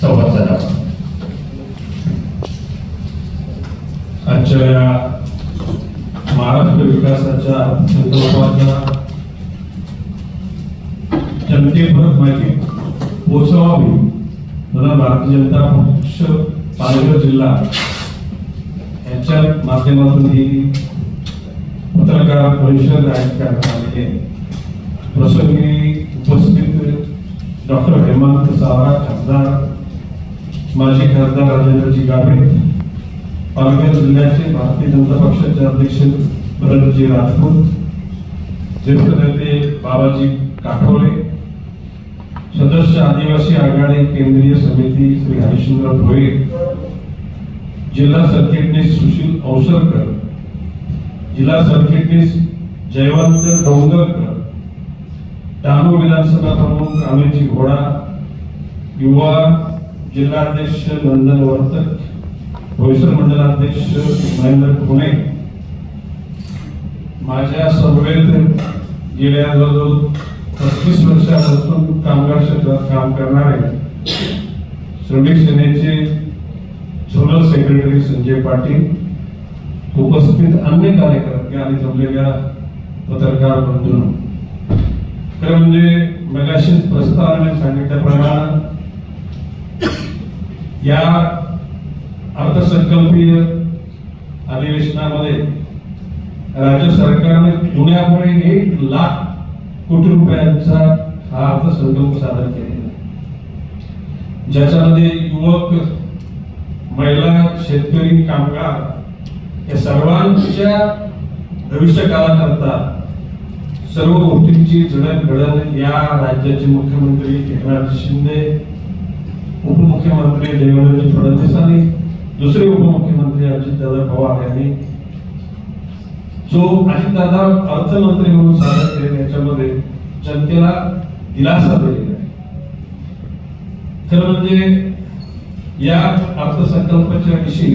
संवाद साधावा आजच्या या महाराष्ट्र विकासाच्या संकल्पाच्या जनतेपर्यंत माहिती पोहोचवावी म्हणून भारतीय जनता पक्ष पालघर जिल्हा यांच्या माध्यमातून ही पत्रकार परिषद आयोजित करण्यात आलेली आहे. प्रसंगी उपस्थित डॉक्टर हेमंत सावरा खासदार माजी खासदार राजेंद्रजी गाभे पालघर जिल्ह्याचे भारतीय जनता पक्षाचे अध्यक्ष भरतजी राजपूत ज्येष्ठ नेते बाबाजी काठोले सदस्य आदिवासी आघाडी केंद्रीय समिती श्री हरिश्चंद्र भोये जिल्हा सरचिटणीस सुशील अवसरकर जिल्हा सरचिटणीस जयवंत डोंगरकर डहाणू विधानसभा प्रमुख अमितजी घोडा युवा जिल्हाध्यक्ष नंदन वर्तक भोईसर मंडलाध्यक्ष महेंद्र पुणे. माझ्या सभेत गेल्या जवळजवळ पस्तीस वर्षापासून कामगार क्षेत्रात काम करणारे श्रमिक सेनेचे झोनल सेक्रेटरी संजय पाटील उपस्थित अन्य कार्यकर्ते आणि जमलेल्या पत्रकार बंधून. खरं म्हणजे मगाशीच प्रस्तावने सांगितल्याप्रमाणे या अर्थसंकल्पीय अधिवेशनामध्ये राज्य सरकारने पुण्यामुळे एक लाख कोटी रुपयांचा हा अर्थसंकल्प सादर केलेला आहे. ज्याच्यामध्ये युवक महिला शेतकरी कामगार या सर्वांच्या भविष्यकाळाकरता सर्व गोष्टींची जडणघडण या राज्याचे मुख्यमंत्री एकनाथ शिंदे उपमुख्यमंत्री देवेंद्रजी फडणवीस आणि दुसरे उपमुख्यमंत्री अजितदादा पवार यांनी जो अजितदादा अर्थमंत्री म्हणून सादर केले याच्यामध्ये जनतेला दिलासा दिलेला आहे. खरं म्हणजे या अर्थसंकल्पाच्या विषयी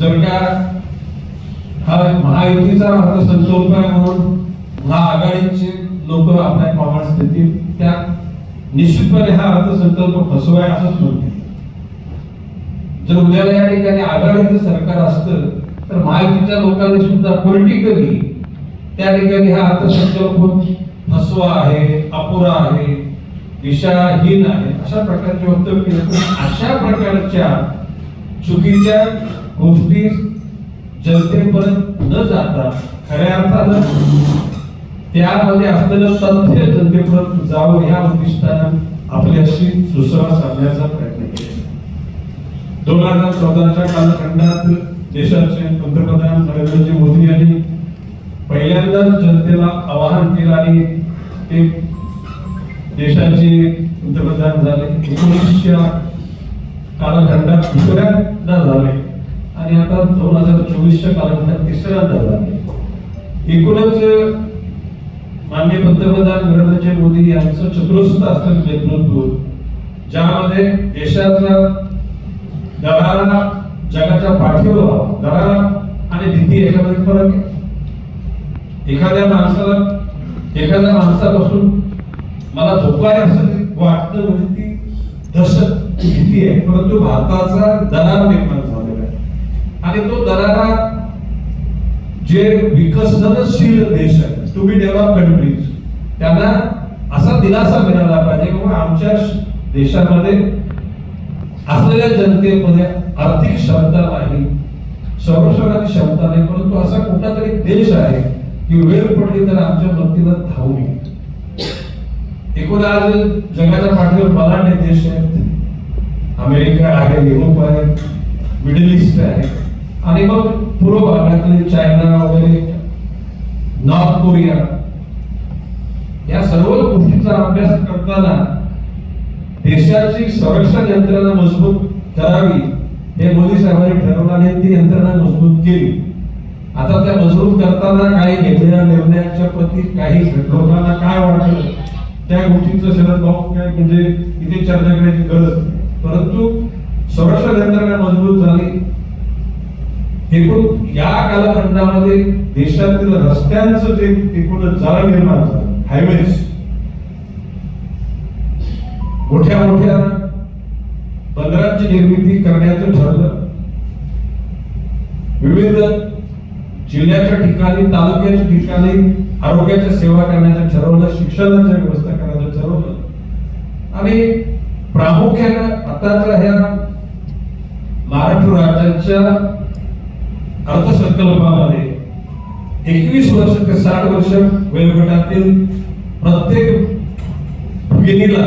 जर का हा महायुतीचा अर्थसंकल्प आहे म्हणून महाआघाडीचे लोक आपल्या कॉमेंट्स देतील त्या निश्चितपणे हा अर्थसंकल्प फसवाय असंच म्हणते जर उद्याला या ठिकाणी आघाडीचं सरकार असतं तर महायुतीच्या लोकांनी सुद्धा पॉलिटिकली त्या ठिकाणी हा अर्थसंकल्प फसवा आहे अपुरा आहे दिशाहीन आहे अशा प्रकारचे वक्तव्य केलं अशा प्रकारच्या चुकीच्या गोष्टी जनतेपर्यंत न जाता खऱ्या अर्थानं त्यामध्ये असलेलं तथ्य जनतेपर्यंत जावं या उद्दिष्टानं आपल्याशी सुसंवाद साधण्याचा प्रयत्न केला. दोन हजार चौदाच्या कालखंडात देशाचे पंतप्रधान नरेंद्रजी मोदी यांनी पहिल्यांदाच जनतेला आवाहन केलं आणि ते देशाचे पंतप्रधान झाले. एकोणीसच्या कालखंडात दुसऱ्यांदा झाले आणि आता दोन हजार चोवीसच्या कालखंडात तिसऱ्यांदा झाले. एकूणच माननीय पंतप्रधान नरेंद्रजी मोदी यांचं चतुरस्थ असतं नेतृत्व. ज्यामध्ये देशाचा दरारा जगाच्या पाठीवर व्हावा. दरारा आणि भीती याच्यामध्ये फरक आहे. एखाद्या माणसाला एखाद्या माणसापासून मला धोका आहे असं वाटतं म्हणजे ती दहशत भीती आहे. परंतु भारताचा दरार निर्माण झालेला आहे. आणि तो दरारा जे विकसनशील देश आहे टू बी डेव्हलप कंट्रीज त्यांना असा दिलासा मिळाला पाहिजे किंवा आमच्या देशामध्ये असलेल्या जनतेमध्ये आर्थिक क्षमता नाही संरक्षणाची क्षमता नाही परंतु असा कुठला तरी देश आहे की वेळ पडली तर आमच्या मदतीला धावून येईल. एकूण आज जगाच्या पाठीवर बलाढ्य देश आहेत अमेरिका आहे युरोप आहे मिडल ईस्ट आहे आणि मग पूर्व भागातले चायना वगैरे नॉर्थ कोरिया. या सर्व गोष्टीचा अभ्यास करताना देशाची संरक्षण यंत्रणा मजबूत करावी हे मोदी साहेबांनी ठरवलं आणि ती यंत्रणा मजबूत केली. आता त्या मजबूत करताना काही घेतलेल्या निर्णयाच्या प्रती काही लोकांना काय वाटलं? त्या गोष्टीचं शरद भाऊ काय म्हणजे इथे चर्चा करण्याची गरज नाही. परंतु संरक्षण यंत्रणा मजबूत झाली. एकूण या कालखंडामध्ये देशातील रस्त्यांचं जे एकूण जाळं निर्माण झालं हायवेज मोठ्या मोठ्या बंदरांची निर्मिती करण्याचं ठरलं. विविध जिल्ह्याच्या ठिकाणी तालुक्याच्या ठिकाणी आरोग्याच्या सेवा करण्याचं ठरवलं शिक्षणाच्या व्यवस्था करण्याचं ठरवलं. आणि प्रामुख्यानं आताच्या ह्या महाराष्ट्र राज्याच्या अर्थसंकल्पामध्ये एकवीस वर्ष ते साठ वर्ष वयोगटातील प्रत्येक भगिनीला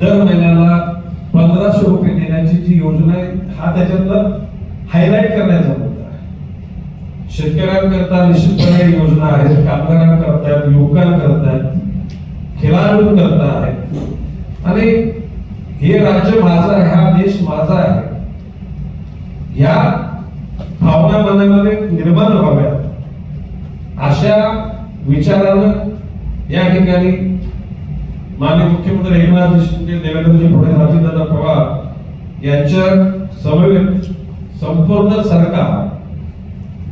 दर महिन्याला पंधराशे रुपये देण्याची जी योजना आहे हा त्याच्यातला हायलाईट करण्याचा मुद्दा आहे. शेतकऱ्यांकरता निश्चितपणे योजना आहेत कामगारांकरता आहेत युवकांकरता आहेत खेळाडूंकरता आहेत आणि हे राज्य माझं आहे हा देश माझा आहे. या भावना मनामध्ये निर्माण व्हाव्यात. अशा विचारानं या ठिकाणी माननीय मुख्यमंत्री एकनाथ शिंदे देवेंद्रजी फडणवीस अजितदादा पवार यांच्या समवेत संपूर्ण सरकार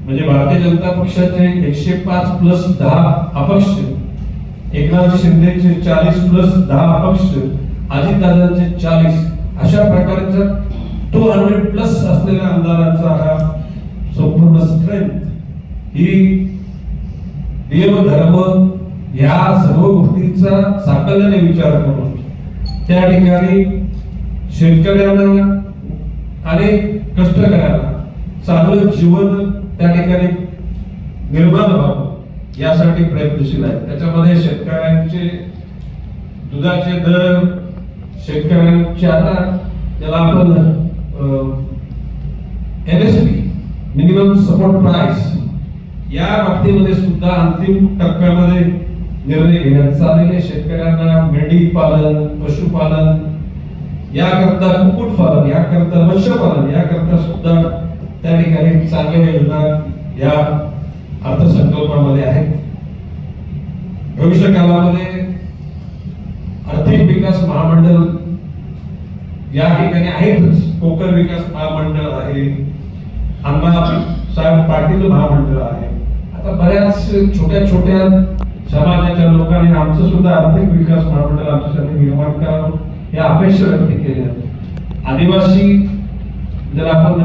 म्हणजे भारतीय जनता पक्षाचे एकशे पाच प्लस दहा अपक्ष एकनाथ शिंदेचे चाळीस प्लस दहा अपक्ष अजितदादांचे चाळीस अशा प्रकारचा टू हंड्रेड प्लस असलेल्या आमदारांचा हा संपूर्ण स्ट्रेंथ ही देव धर्म या सर्व गोष्टींचा साकल्याने विचार करून त्या ठिकाणी शेतकऱ्यांना आणि कष्टकऱ्यांना चांगलं जीवन त्या ठिकाणी निर्माण व्हावं यासाठी प्रयत्नशील आहे त्याच्यामध्ये शेतकऱ्यांचे दुधाचे दर शेतकऱ्यांचे आता त्याला आपण एनएसपी मिनिमम सपोर्ट प्राइस या बाबतीमध्ये सुद्धा अंतिम टप्प्यामध्ये निर्णय घेण्यात चाललेले शेतकऱ्यांना मेंढी पालन पशुपालन याकरता कुक्कुट पालन याकरता मत्स्यपालन याकरता सुद्धा त्या ठिकाणी चांगल्या योजना या अर्थसंकल्पामध्ये आहेत. भविष्य कालामध्ये आर्थिक विकास महामंडळ या ठिकाणी आहेतच. कोकण विकास महामंडळ आहे. अण्णा साहेब पाटील महामंडळ आहे. आता बऱ्याच छोट्या छोट्या समाजाच्या लोकांनी आमचं सुद्धा आर्थिक विकास महामंडळ आमच्यासाठी निर्माण करावं या अपेक्षा व्यक्त केल्या. आदिवासी जर आपण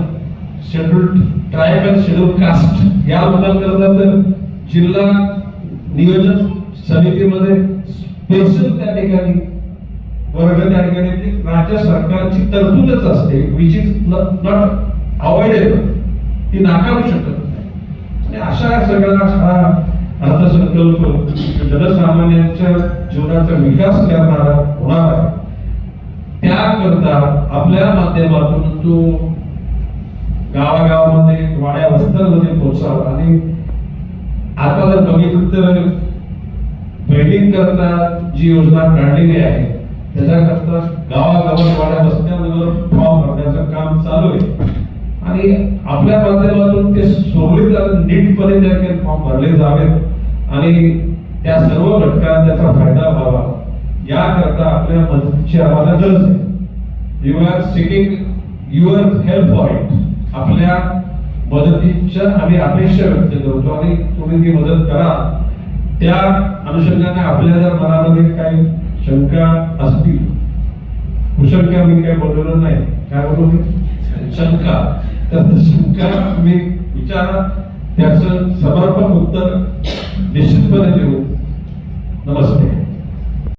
शेड्यूल्ड ट्रायबल शेड्यूल कास्ट या करता तर जिल्हा नियोजन समितीमध्ये स्पेशल त्या ठिकाणी वर्ग त्या ठिकाणी म्हणजे राज्य सरकारची तरतूदच असते विच इज नॉट अवॉइडेबल ती नाकारू शकत नाही. आणि अशा सगळा हा अर्थसंकल्प जनसामान्यांच्या जीवनाचा विकास करणारा होणार आहे. त्याकरता आपल्या माध्यमातून तो गावागावामध्ये वाड्या वस्त्यांमध्ये पोहोचावा. आणि आता जर बघितलं तर बिल्डिंग करता जी योजना काढलेली आहे त्याच्याकरता गावागावात वाड्या वस्त्यांवर फॉर्म भरण्याचं काम चालू आहे. आणि आपल्या माध्यमातून ते सुरळीत आणि नीटपणे त्या फॉर्म भरले जावेत. आणि त्या सर्व घटकांना त्याचा फायदा व्हावा. याकरता आपल्या मदतीची आम्हाला गरज आहे. You are seeking your help for it आपल्या मदतीच्या आम्ही अपेक्षा व्यक्त करतो आणि तुम्ही ती मदत करा. त्या अनुषंगाने आपल्या जर मनामध्ये काही शंका असतील कुशंका मी काही बोललेलो नाही. काय बोलू शंका. तर त्या तुम्ही विचारा. त्याचं समर्पण उत्तर निश्चितपणे देऊ. नमस्ते.